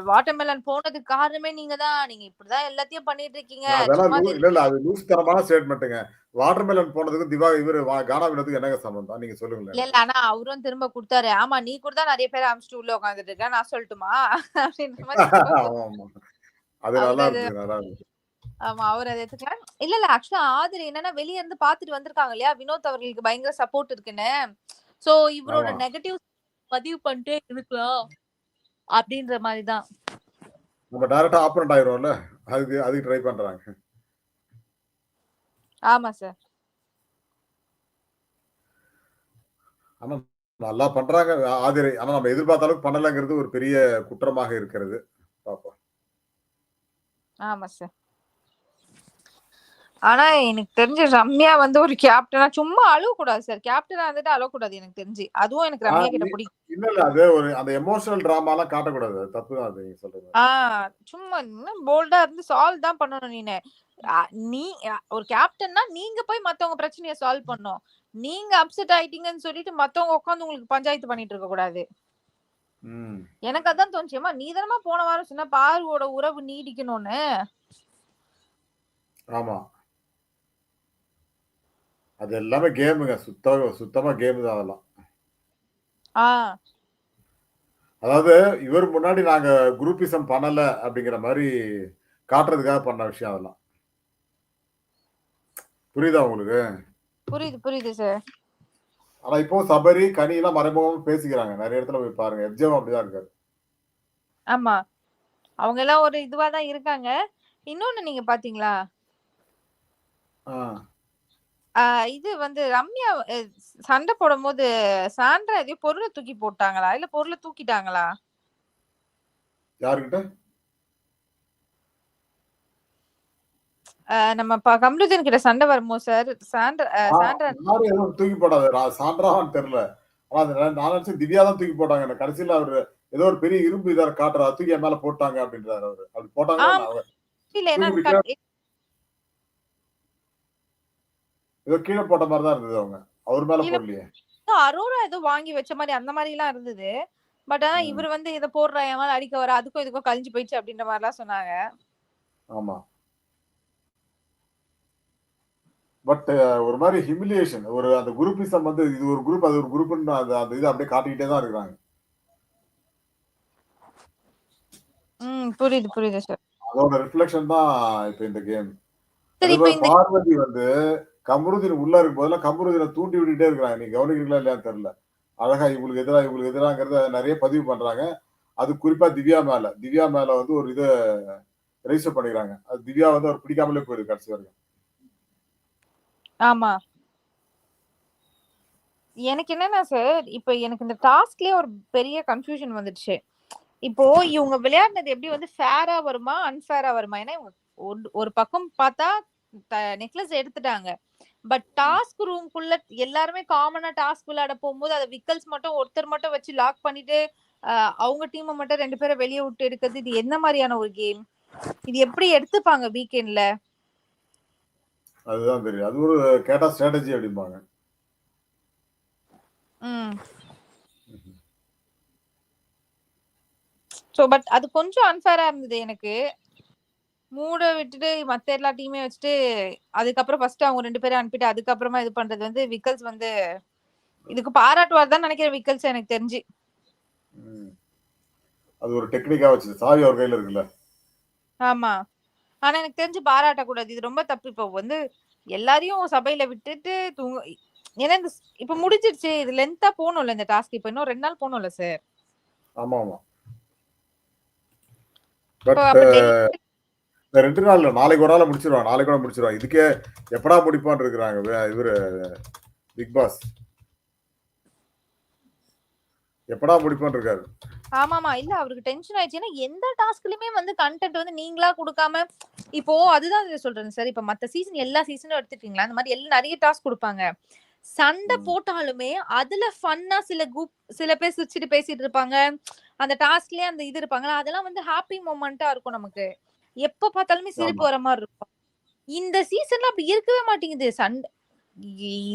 வாட்டர்மெலன் போனதுக்கு காரணமே நீங்க தான் நீங்க இப்படிதான் எல்லாத்தையும் பண்ணிட்டு இருக்கீங்க. அதெல்லாம் இல்ல அது லூஸ் தரமான ஸ்டேட்மெண்ட்டுங்க வாட்டர்மெலன் போனதுக்கு திவா இவரு கானா வினத்துக்கு என்னங்க சம்பந்தம்? நீங்க இல்ல சொல்லுங்களேன். இல்ல ஆனா அவரும் திரும்ப கொடுத்தாரு. ஆமா நீ கூட நிறைய பேர் அமிச்சிட்டு உள்ள உட்காந்துட்டு இருக்க நான் சொல்லட்டுமா? [laughs] அது நல்லா இருக்கு நல்லா இருக்கு ஆமா அவர் அதை எடுத்துக்கலாம் இல்ல இல்ல. ஆக்சுவலா ஆதிரி என்னன்னா வெளிய இருந்து பாத்துட்டு வந்திருக்காங்க இல்லையா? வினோத் அவர்களுக்கு பயங்கர சப்போர்ட் இருக்குன்னு. சோ இவரோட. நெகட்டிவ் பதிவு பண்ணிட்டே இருக்கலாம் அப்படின்ற மாதிரிதான் நம்ம டைரக்டா ஆப்பரண்ட் ஆயிரும்ல அதுக்கு அதுக்கு ட்ரை பண்றாங்க. ஆமா சார். ஆனா நல்லா பண்றாங்க. ஆதிரை ஆனா நம்ம எதிர்பார்த்த அளவுக்கு பண்ணலங்கிறது ஒரு பெரிய குற்றமாக இருக்கிறது. பாப்போம். ஆமா சார். ஆனா எனக்கு தெரிஞ்சு ரம்யா வந்து ஒரு கேப்டனா சும்மா அழுவ கூடாது சார் கேப்டனா வந்துட்டு அழ கூடாது எனக்கு தெரிஞ்சு. அதுவும் எனக்கு ரம்யா கிட்ட பிடிக்கும் இல்ல இல்ல. அது ஒரு அந்த எமோஷனல் டிராமா எல்லாம் அது தப்பு தான் நீங்க சொல்றது. ஆஹ் சும்மா போல்டா இருந்து சால்வ் தான் பண்ணணும் நீனு. நீ ஒரு கேப்டன்னா நீங்க போய் மத்தவங்க பிரச்சனைய சால்வ் பண்ணணும். நீங்க அப்செட் ஆயிட்டீங்கன்னு சொல்லிட்டு மத்தவங்க உட்காந்து உங்களுக்கு பஞ்சாயத்து பண்ணிட்டு இருக்க கூடாது. எனக்கு அதான் தோணுச்சு. ஏமா நீ தானமா போன வாரம் சொன்ன பார்வோட உறவு நீடிக்கணும்னு. ஆமா. அது எல்லாமே கேமுங்க. சுத்தமா சுத்தமா கேம் தான் அதெல்லாம். அதாவது இவர் முன்னாடி நாங்க குரூப்பிசம் பண்ணல அப்படிங்கிற மாதிரி காட்டுறதுக்காக பண்ண விஷயம் அதெல்லாம். புரியுதா உங்களுக்கு? புரியுது புரியுது சார் ஆனா இப்போ சபரி கனி எல்லாம் மறைமுகமா பேசிக்கிறாங்க. நிறைய இடத்துல போய் பாருங்க. எப்ஜேவும் அப்படிதான் இருக்காரு. ஆமா. அவங்க எல்லாம் ஒரு இதுவா தான் இருக்காங்க. இன்னொன்னு நீங்க பாத்தீங்களா? இது வந்து ரம்யா சண்டை போடும்போது சாண்ட்ரா எதையோ பொருளை தூக்கி போட்டாங்களா? இல்ல பொருளை தூக்கிட்டாங்களா? யாருக்கிட்ட? நம்ம கம்ருதீன் கிட்ட சண்டை வரும்போது சார் சாண்ட்ரா சாண்ட்ரா தூக்கி போடாது. சாண்ட்ராவான்னு தெரியல. ஆனா நான் நான் நினைச்சேன் திவ்யா தான் தூக்கி போட்டாங்க. கடைசியில அவரு ஏதோ ஒரு பெரிய இரும்பு இதார காட்டுறா. தூக்கி மேல போட்டாங்க அப்படின்றாரு அவரு. அப்படி போட்டாங்க ஆமா. இல்ல ஏன்னா தூக்கி கட்- ஏதோ கீழே போட்ட மாதிரி தான் இருந்தது அவங்க. அவர் மேல போடலையே. அரோரா ஏதோ வாங்கி வச்ச மாதிரி அந்த மாதிரி எல்லாம் இருந்தது. பட் ஆனா. இவர் வந்து இதை போடுறா என் மேல அடிக்க வர அதுக்கும் இதுக்கும் கழிஞ்சு போயிடுச்சு அப்படின்ற மாதிரி எல்லாம் சொன்னாங்க. ஆமா. பட் ஒரு மாதிரி ஹிமிலியேஷன் ஒரு அந்த குரூப்பிசம் வந்து இது ஒரு குரூப் அது ஒரு குரூப்னு அந்த அந்த இது அப்படியே காட்டிக்கிட்டே தான் இருக்கிறாங்க. ம் புரியுது புரியுது சார் அதோட ரிஃப்ளெக்ஷன் தான் இப்ப இந்த கேம் பார்வதி வந்து கமருதீன் உள்ள இருக்கும் போதெல்லாம் கமருதீனை தூண்டி விட்டுட்டே இருக்கிறாங்க. நீங்க கவனிக்கிறீங்களா இல்லையான்னு தெரியல. அழகா இவங்களுக்கு எதிராக இவங்களுக்கு எதிராங்கிறத நிறைய பதிவு பண்றாங்க. அது குறிப்பா திவ்யா மேல. திவ்யா மேல வந்து ஒரு இதை ரெஜிஸ்டர் பண்ணிக்கிறாங்க. அது திவ்யா வந்து அவர் பிடிக்காமலே போயிருக்கு கடைசி வரைக்கும். ஆமா. எனக்கு என்னன்னா சார் இப்ப எனக்கு இந்த டாஸ்க்லயே ஒரு பெரிய கன்ஃபியூஷன் வந்துடுச்சு. இப்போ இவங்க விளையாடினது எப்படி வந்து ஃபேரா வருமா அன்ஃபேரா வருமா? ஏன்னா ஒரு- ஒரு பக்கம் பார்த்தா நெக்லஸ் எடுத்துட்டாங்க. பட் டாஸ்க் ரூம்குள்ள எல்லாருமே காமனா டாஸ்க் விளையாட போகும்போது அதை விக்கல்ஸ் மட்டும் ஒருத்தர் மட்டும் வச்சு லாக் பண்ணிட்டு அவங்க டீமை மட்டும் ரெண்டு பேரை வெளியே விட்டு எடுக்கிறது இது என்ன மாதிரியான ஒரு கேம் இது எப்படி எடுத்துப்பாங்க வீக்கெண்ட்ல அதுதான் தெரியும். அது ஒரு கேட்டா ஸ்ட்ராட்டஜி அப்படிம்பாங்க. ஸோ பட் அது கொஞ்சம் அன்ஃபேரா இருந்தது எனக்கு. மூட விட்டுட்டு மத்த எல்லா டீமே வச்சுட்டு அதுக்கப்புறம் ஃபர்ஸ்ட் அவங்க ரெண்டு பேரும் அனுப்பிட்டு அதுக்கப்புறமா இது பண்றது வந்து விக்கல்ஸ் வந்து இதுக்கு பாராட்டுவார் தான் நினைக்கிறேன் விக்கல்ஸ் எனக்கு தெரிஞ்சு. அது ஒரு டெக்னிக்கா வச்சு சாவி அவர் கையில இருக்குல்ல? ஆமா. ஆனா எனக்கு தெரிஞ்சு பாராட்டக்கூடாது. இது ரொம்ப தப்பு. இப்போ வந்து எல்லாரையும் சபையில விட்டுட்டு தூங்க ஏன்னா இந்த இப்ப முடிஞ்சிருச்சு. இது லென்த்தா போகணும்ல இந்த டாஸ்க் இப்ப இன்னும் ரெண்டு நாள் போகணும்ல சார் ஆமா ஆமா இப்போ பட் அப்ப டெல்லி- இந்த ரெண்டு நாள்ல நாளைக்கு ஒரு நாள் முடிச்சிருவாங்க நாளைக்கு கூட முடிச்சிருவாங்க இதுக்கே எப்படா முடிப்பான்னு இருக்கிறாங்க இவரு பிக் பாஸ் எப்படா முடிப்பான்னு இருக்காரு. ஆமாமா இல்ல அவருக்கு டென்ஷன் ஆயிடுச்சு. ஏன்னா எந்த டாஸ்க்லயுமே வந்து கண்டென்ட் வந்து நீங்களா கொடுக்காம இப்போ அதுதான் சொல்றேன் சார் இப்ப மத்த சீசன் எல்லா சீசனும் எடுத்துட்டீங்களா? அந்த மாதிரி எல்லாம் நிறைய டாஸ்க் கொடுப்பாங்க. சண்டை. போட்டாலுமே அதுல ஃபன்னா சில குரூப் சில பேர் சிரிச்சுட்டு பேசிட்டு இருப்பாங்க. அந்த டாஸ்க்லயே அந்த இது இருப்பாங்க அதெல்லாம் வந்து ஹாப்பி மொமெண்டா இருக்கும் நமக்கு. எப்ப பார்த்தாலுமே சிரிப்பு. வர மாதிரி இருக்கும். இந்த சீசன்ல அப்படி இருக்கவே மாட்டேங்குது. சண்டை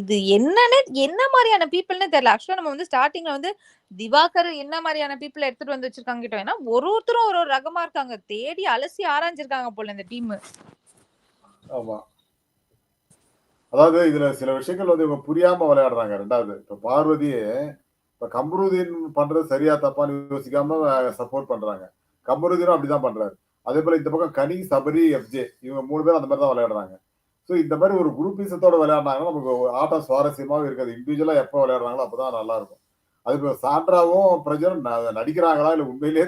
இது என்னன்னு என்ன மாதிரியான பீப்புள்னு தெரியல. ஆக்சுவலா நம்ம வந்து ஸ்டார்டிங்ல வந்து திவாகர் என்ன மாதிரியான பீப்புள் எடுத்துட்டு வந்து வச்சிருக்காங்க கிட்ட ஏன்னா ஒரு ஒருத்தரும் ஒரு ஒரு ரகமா இருக்காங்க. தேடி அலசி ஆராய்ஞ்சிருக்காங்க போல இந்த டீம் ஆமா. அதாவது இதுல சில விஷயங்கள் வந்து இவங்க புரியாம விளையாடுறாங்க. ரெண்டாவது இப்ப பார்வதியே இப்ப கம்ருதீன் பண்றது சரியா தப்பான்னு யோசிக்காம சப்போர்ட் பண்றாங்க. கம்ருதீனும் அப்படிதான் பண்றாரு. அதே போல இந்த பக்கம் கனி சபரி எஃப்ஜே இவங்க மூணு பேரும் அந்த மாதிரி தான் விளையாடுறாங்க. ஸோ இந்த மாதிரி ஒரு குரூப்பிசத்தோட விளையாடுனாங்கன்னா நமக்கு ஆட்டம் சுவாரஸ்யமாவும் இருக்காது. இண்டிவிஜுவலா எப்போ விளையாடுறாங்களோ அப்பதான் நல்லா இருக்கும் அது இப்போ சாண்ட்ராவும் பிரஜரும் நடிக்கிறாங்களா இல்ல உண்மையிலேயே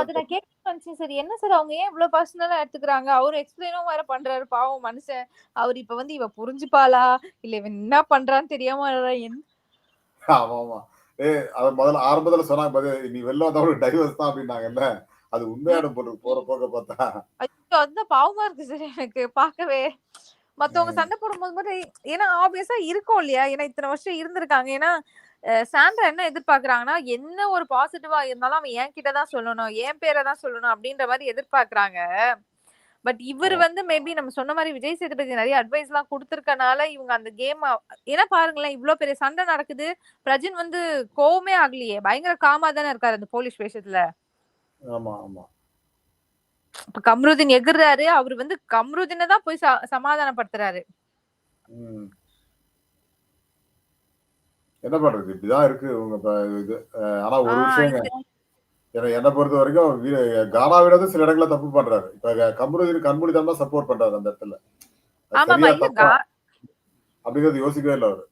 அது நான் நினைச்சேன் சரி. என்ன சார் அவங்க ஏன் இவ்வளவு பர்சனலா எடுத்துக்கிறாங்க? அவரு எக்ஸ்பிளைனும் வேற பண்றாரு. பாவம் மனுஷன். அவர் இப்ப வந்து இவ புரிஞ்சுப்பாளா? இல்ல இவன் என்ன பண்றான்னு தெரியாம ஆமா ஆமா ஏ அத முதல்ல ஆரம்பத்துல சொன்னாங்க பாரு நீ வெளில வந்தவங்க டைவர்ஸ் தான் அப்படின்னாங்கல்ல. அது உண்மையான பொருள் போற போக பார்த்தா. ஐயோ அதுதான் பாவமா இருக்கு சார் எனக்கு பார்க்கவே. மத்தவங்க. சண்டை போடும்போது போது ஏன்னா ஆப்வியஸா இருக்கும் இல்லையா? ஏன்னா இத்தனை வருஷம் இருந்திருக்காங்க. ஏன்னா சாண்ட்ரா என்ன எதிர்பார்க்கறாங்கன்னா என்ன ஒரு பாசிட்டிவா இருந்தாலும் அவன் என் கிட்ட தான் சொல்லணும் என் பேரை தான் சொல்லணும் அப்படின்ற மாதிரி எதிர்பார்க்கறாங்க. பட் இவர் வந்து மேபி நம்ம சொன்ன மாதிரி விஜய் சேதுபதி நிறைய அட்வைஸ் எல்லாம் கொடுத்திருக்கனால இவங்க அந்த கேம் ஏன்னா பாருங்களேன் இவ்ளோ பெரிய சண்டை நடக்குது. பிரஜின் வந்து கோவமே ஆகலையே. பயங்கர காமா தானே இருக்காரு அந்த போலீஸ் வேஷத்துல. ஆமா ஆமா. இப்ப கம்ருதீன் எகுறாரு அவர் வந்து கம்ருதீனை தான் போய் சமாதானப்படுத்துறாரு. என்ன பண்றது? இப்படிதான் இருக்கு. ப- இது ஆனா ஒரு இது- என்ன பொறுத்த வரைக்கும் கானாவிட சில இடங்கள்ல தப்பு பண்றாரு. இப்ப கம்ருதீன் கண்மூடி தான் சப்போர்ட் பண்றாரு அந்த இடத்துல. அப்படிங்கறது யோசிக்கவே இல்லை அவரு.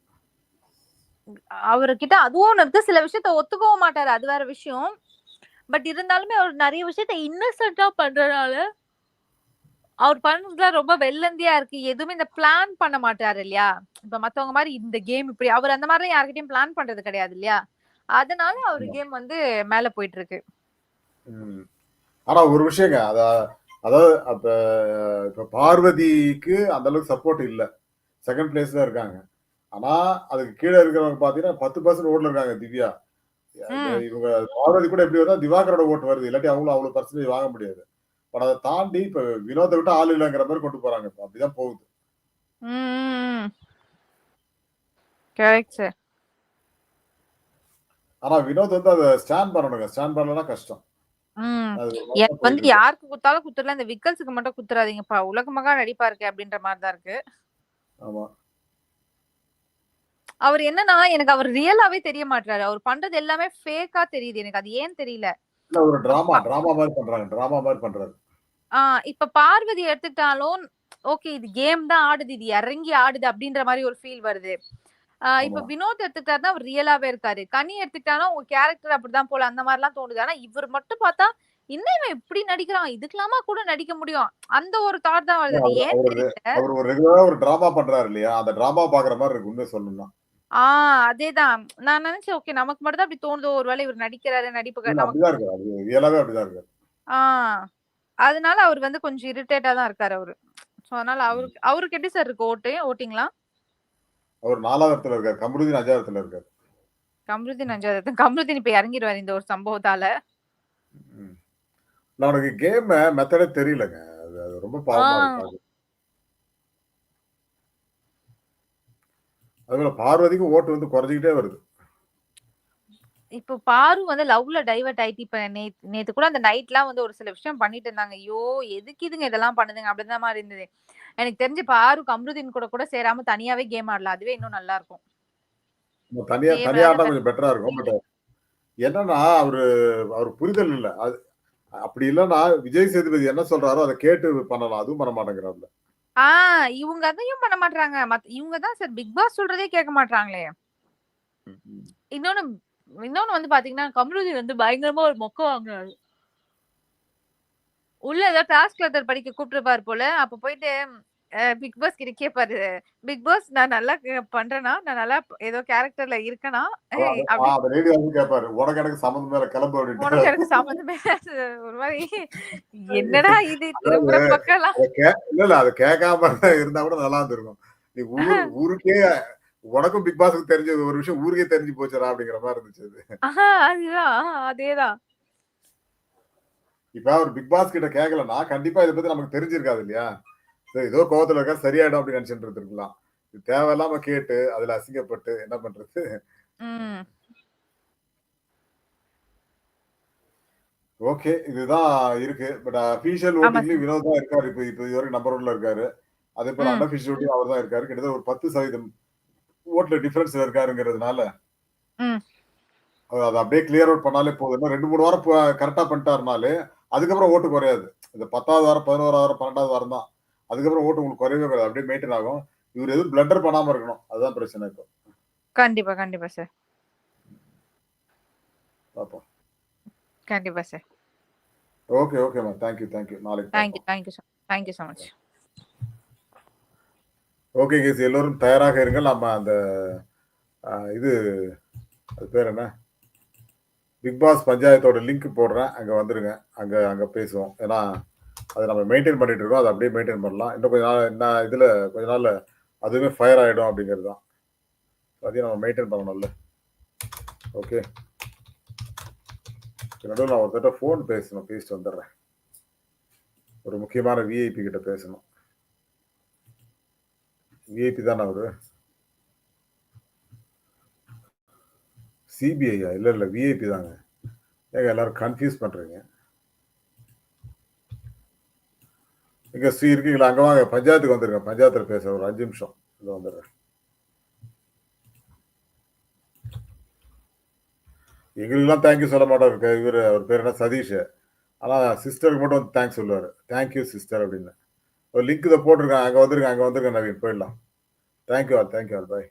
அவர்கிட்ட அதுவும் இருக்கு. சில விஷயத்த ஒத்துக்கவும் மாட்டாரு. அது வேற விஷயம். பட் இருந்தாலுமே அவர் நிறைய விஷயத்த இன்னசென்ட்டா பண்றதுனால அவர் பண்றதுல ரொம்ப வெள்ளந்தியா இருக்கு எதுவுமே இந்த பிளான் பண்ண மாட்டாரு இல்லையா இப்ப மத்தவங்க மாதிரி இந்த கேம் இப்படி அவர் அந்த மாதிரி யார்கிட்டயும் பிளான் பண்றது கிடையாது இல்லையா அதனால அவர். கேம் வந்து மேல போயிட்டு இருக்கு. ஆனா ஒரு விஷயங்க அத அதாவது அப்ப இப்ப பார்வதிக்கு அந்த அளவுக்கு சப்போர்ட் இல்ல செகண்ட் பிளேஸ்ல இருக்காங்க ஆனா அதுக்கு கீழே இருக்கிறவங்க பாத்தீங்கன்னா பத்து பர்சன்ட் ஓட்ல இருக்காங்க திவ்யா. இவங்க பார்வதி கூட எப்படி வருதா திவாகரோட ஓட்டு வருது. இல்லாட்டி அவங்களும் அவ்வளவு பர்சன்டேஜ் வாங்க முடியாது. பட் அதை தாண்டி இப்ப வினோத்தை விட்டு ஆள் இல்லைங்கிற மாதிரி கொண்டு போறாங்க. இப்ப அப்படிதான் போகுது. ஆனா வினோத் வந்து அதை ஸ்டாண்ட் பண்ணணுங்க. ஸ்டாண்ட் பண்ணலன்னா கஷ்டம். வந்து யாருக்கு குத்தாலும் குத்துறல. இந்த விக்கல்ஸுக்கு மட்டும் குத்துறாதீங்கப்பா. உலக மகா நடிப்பா இருக்கு அப்படின்ற மாதிரி தான் இருக்கு. ஆமா. அவர் என்னன்னா எனக்கு அவர் ரியலாவே தெரிய மாட்டாரு அவர் பண்றது எல்லாமே ஃபேக்கா தெரியுது. எனக்கு அது ஏன் தெரியல? ஒரு டிராமா டிராமா மாதிரி பண்றாங்க டிராமா மாதிரி பண்றாரு. ஆஹ் இப்ப பார்வதி எடுத்துக்கிட்டாலும் ஓகே இது கேம் தான் ஆடுது. இது இறங்கி ஆடுது அப்படின்ற மாதிரி ஒரு ஃபீல் வருது. ஆஹ் இப்ப. வினோத் எடுத்துக்கிட்டாருன்னா அவர் ரியலாவே இருக்காரு. கனி எடுத்துக்கிட்டாலும் உங்க கேரக்டர் அப்படிதான் போல அந்த மாதிரி எல்லாம் தோணுது. ஆனா இவர் மட்டும் பார்த்தா இன்னும் இவன் இப்படி நடிக்கிறான்? இதுக்கெல்லாமா கூட நடிக்க முடியும்? அந்த ஒரு தாட் தான் வருது. ஏன் தெரியல? அவர் ஒரு ரெகுலரா ஒரு டிராமா பண்றாரு இல்லையா? அந்த டிராமா பாக்குற மாதிரி இருக்கு உண்மை சொல்லணும்னா. ஆஹ் அதேதான். நான் நினைச்சேன் ஓகே நமக்கு மட்டும் அப்படி தோணுதோ ஒருவேளை இவர் நடிக்கிறாரு நடிப்பு நமக்கு ஆஹ் அதனால அவர் வந்து கொஞ்சம் இரிட்டேட்டா தான் இருக்காரு அவரு. சோ அதனால அவருக்கு அவருக்கு எப்படி சார் இருக்கு ஓட்டு? ஓட்டிங்களா? அவர் நாலாவது இருக்காரு. கமருதீன் அஞ்சாவது இருக்காரு. கம்ருதீன் அஞ்சாவது கம்ருதீன் இப்ப இறங்கிடுவாரு இந்த ஒரு சம்பவத்தால. அவனுக்கு கேம் மெத்தடே தெரியலங்க. ரொம்ப பாவமா ஆ. இருக்கு அது. அதுபோல பார்வதிக்கும் ஓட்டு வந்து குறைஞ்சிக்கிட்டே வருது. இப்போ பாரு வந்து லவ்ல டைவர்ட் ஆயிட்டு இப்ப நேத்து நேத்து கூட அந்த நைட்லாம் வந்து ஒரு சில விஷயம் பண்ணிட்டு இருந்தாங்க. ஐயோ எதுக்கு இதுங்க இதெல்லாம் பண்ணுதுங்க? அப்படின்ற மாதிரி இருந்தது. எனக்கு தெரிஞ்சு பாரு கம்ருதீன் கூட கூட சேராம தனியாவே கேம் ஆடலாம். அதுவே இன்னும் நல்லா இருக்கும். தனியா தனியா ஆட்டா கொஞ்சம் பெட்டரா இருக்கும். பட் என்னன்னா அவரு அவர் புரிதல் இல்ல. அது அப்படி இல்லைன்னா விஜய் சேதுபதி என்ன சொல்றாரோ அதை கேட்டு பண்ணலாம். அதுவும் பண்ண மாட்டேங்கிறாருல ஆஹ் இவங்க அதையும் பண்ண மாட்டாங்க மத்த இவங்க தான் சார் பிக் பாஸ் சொல்றதே கேட்க மாட்டாங்களே இன்னொன்னு இன்னொன்னு வந்து பாத்தீங்கன்னா கமருதீன் வந்து பயங்கரமா ஒரு மொக்க வாங்குறாரு. உள்ள ஏதாவது டாஸ்க் லெட்டர் படிக்க கூப்பிட்டுருப்பாரு போல. அப்ப போயிட்டு பிக் பாஸ் கிட்ட கேட்பாரு பிக் பாஸ் நான் நல்லா பண்றேனா? நான் நல்லா ஏதோ கேரக்டர்ல இருக்கேனா? கேட்பாரு உனக்கு எனக்கு சம்மந்தம் மேல கிளம்பு உனக்கு எனக்கு சம்மந்தமே இல்ல. ஒரு மாதிரி என்னடா இது? திரும்புற பக்கம் இல்ல இல்ல அதை கேட்காம இருந்தா கூட நல்லா இருந்திருக்கும். நீ ஊரு [laughs] ஊருக்கே உனக்கும் பிக் பாஸுக்கு தெரிஞ்சது ஒரு விஷயம் ஊருக்கே தெரிஞ்சு போச்சுடா அப்படிங்கிற மாதிரி இருந்துச்சு அதுதான். அதேதான். இப்ப அவர் பிக் பாஸ் கிட்ட கேட்கலன்னா கண்டிப்பா இதை பத்தி நமக்கு தெரிஞ்சிருக்காது இல்லையா? சரி, ஏதோ கோவத்துல இருக்கா சரியாயிடும் அப்படின்னு நினைச்சிட்டு இருந்திருக்கலாம். இது தேவையில்லாம கேட்டு அதுல அசிங்கப்பட்டு என்ன பண்றது? ஓகே இதுதான் இருக்கு. பட் அபிஷியல் ஆமா. ஓட்டிங்லயும் வினோத் தான் இருக்காரு. இப்ப இப்ப இது வரைக்கும் நம்பர் ஒன்ல இருக்காரு. அதே போல ம். அன்அபிஷியல் ஓட்டிங் அவர் தான் இருக்காரு. கிட்டத்தட்ட ஒரு பத்து சதவீதம் ஓட்டுல டிஃபரன்ஸ்ல இருக்காருங்கிறதுனால ம். அவர் அதை அப்படியே கிளியர் அவுட் பண்ணாலே போதும். இன்னும் ரெண்டு மூணு வாரம் கரெக்டா பண்ணிட்டாருனாலே அதுக்கப்புறம் ஓட்டு குறையாது. இந்த பத்தாவது வாரம் பதினோராவது வாரம் பன்னெண்டாவது வாரம் தான். அதுக்கப்புறம் ஓட்டு உங்களுக்கு குறையவே குறையாது அப்படியே மெயின்டைன் ஆகும். இவர் எதுவும் பிளண்டர் பண்ணாம இருக்கணும். அதுதான் பிரச்சனை இப்போ. கண்டிப்பா கண்டிப்பா சார் பார்ப்போம். கண்டிப்பா சார் ஓகே ஓகேம்மா தேங்க்யூ தேங்க்யூ நாளைக்கு thank you thank you thank you so much okay guys எல்லோரும் தயாராக இருங்கள். நம்ம அந்த இது அது பேர் என்ன? பிக் பாஸ் பஞ்சாயத்தோட லிங்க் போடுறேன். அங்கே வந்துருங்க. அங்கே அங்கே பேசுவோம். ஏன்னா அதை நம்ம மெயின்டைன் பண்ணிட்டு இருக்கோம் அதை அப்படியே மெயின்டைன் பண்ணலாம். இன்னும் கொஞ்ச நாள் என்ன இதில் கொஞ்ச நாளில் அதுவுமே ஃபயர் ஆகிடும் அப்படிங்கிறது தான். அதையும் நம்ம மெயின்டைன் பண்ணணும்ல. ஓகே நடுவில் நான் ஒருத்தட்ட ஃபோன் பேசணும் பேசிட்டு வந்துடுறேன். ஒரு முக்கியமான விஐபி கிட்ட பேசணும். விஐபி தானே அவரு? சிபிஐயா இல்லை இல்லை விஐபி தாங்க. ஏங்க எல்லாரும் கன்ஃபியூஸ் பண்ணுறீங்க இங்கே ஸ்ரீ இருக்கீங்களா அங்க வாங்க. பஞ்சாயத்துக்கு வந்துருங்க. பஞ்சாயத்துல பேச ஒரு அஞ்சு நிமிஷம். இது வந்துடுறேன். எங்களுக்கெல்லாம் தேங்க்யூ சொல்ல மாட்டார் இவர் அவர் பேர் என்ன? சதீஷ். ஆனால் சிஸ்டருக்கு மட்டும் வந்து தேங்க்ஸ் சொல்லுவார் தேங்க்யூ சிஸ்டர் அப்படின்னு. ஒரு லிங்க் இதை போட்டிருக்கேன் அங்கே வந்துருங்க அங்கே வந்துருங்க நவீன். போயிடலாம். Thank you all thank you all bye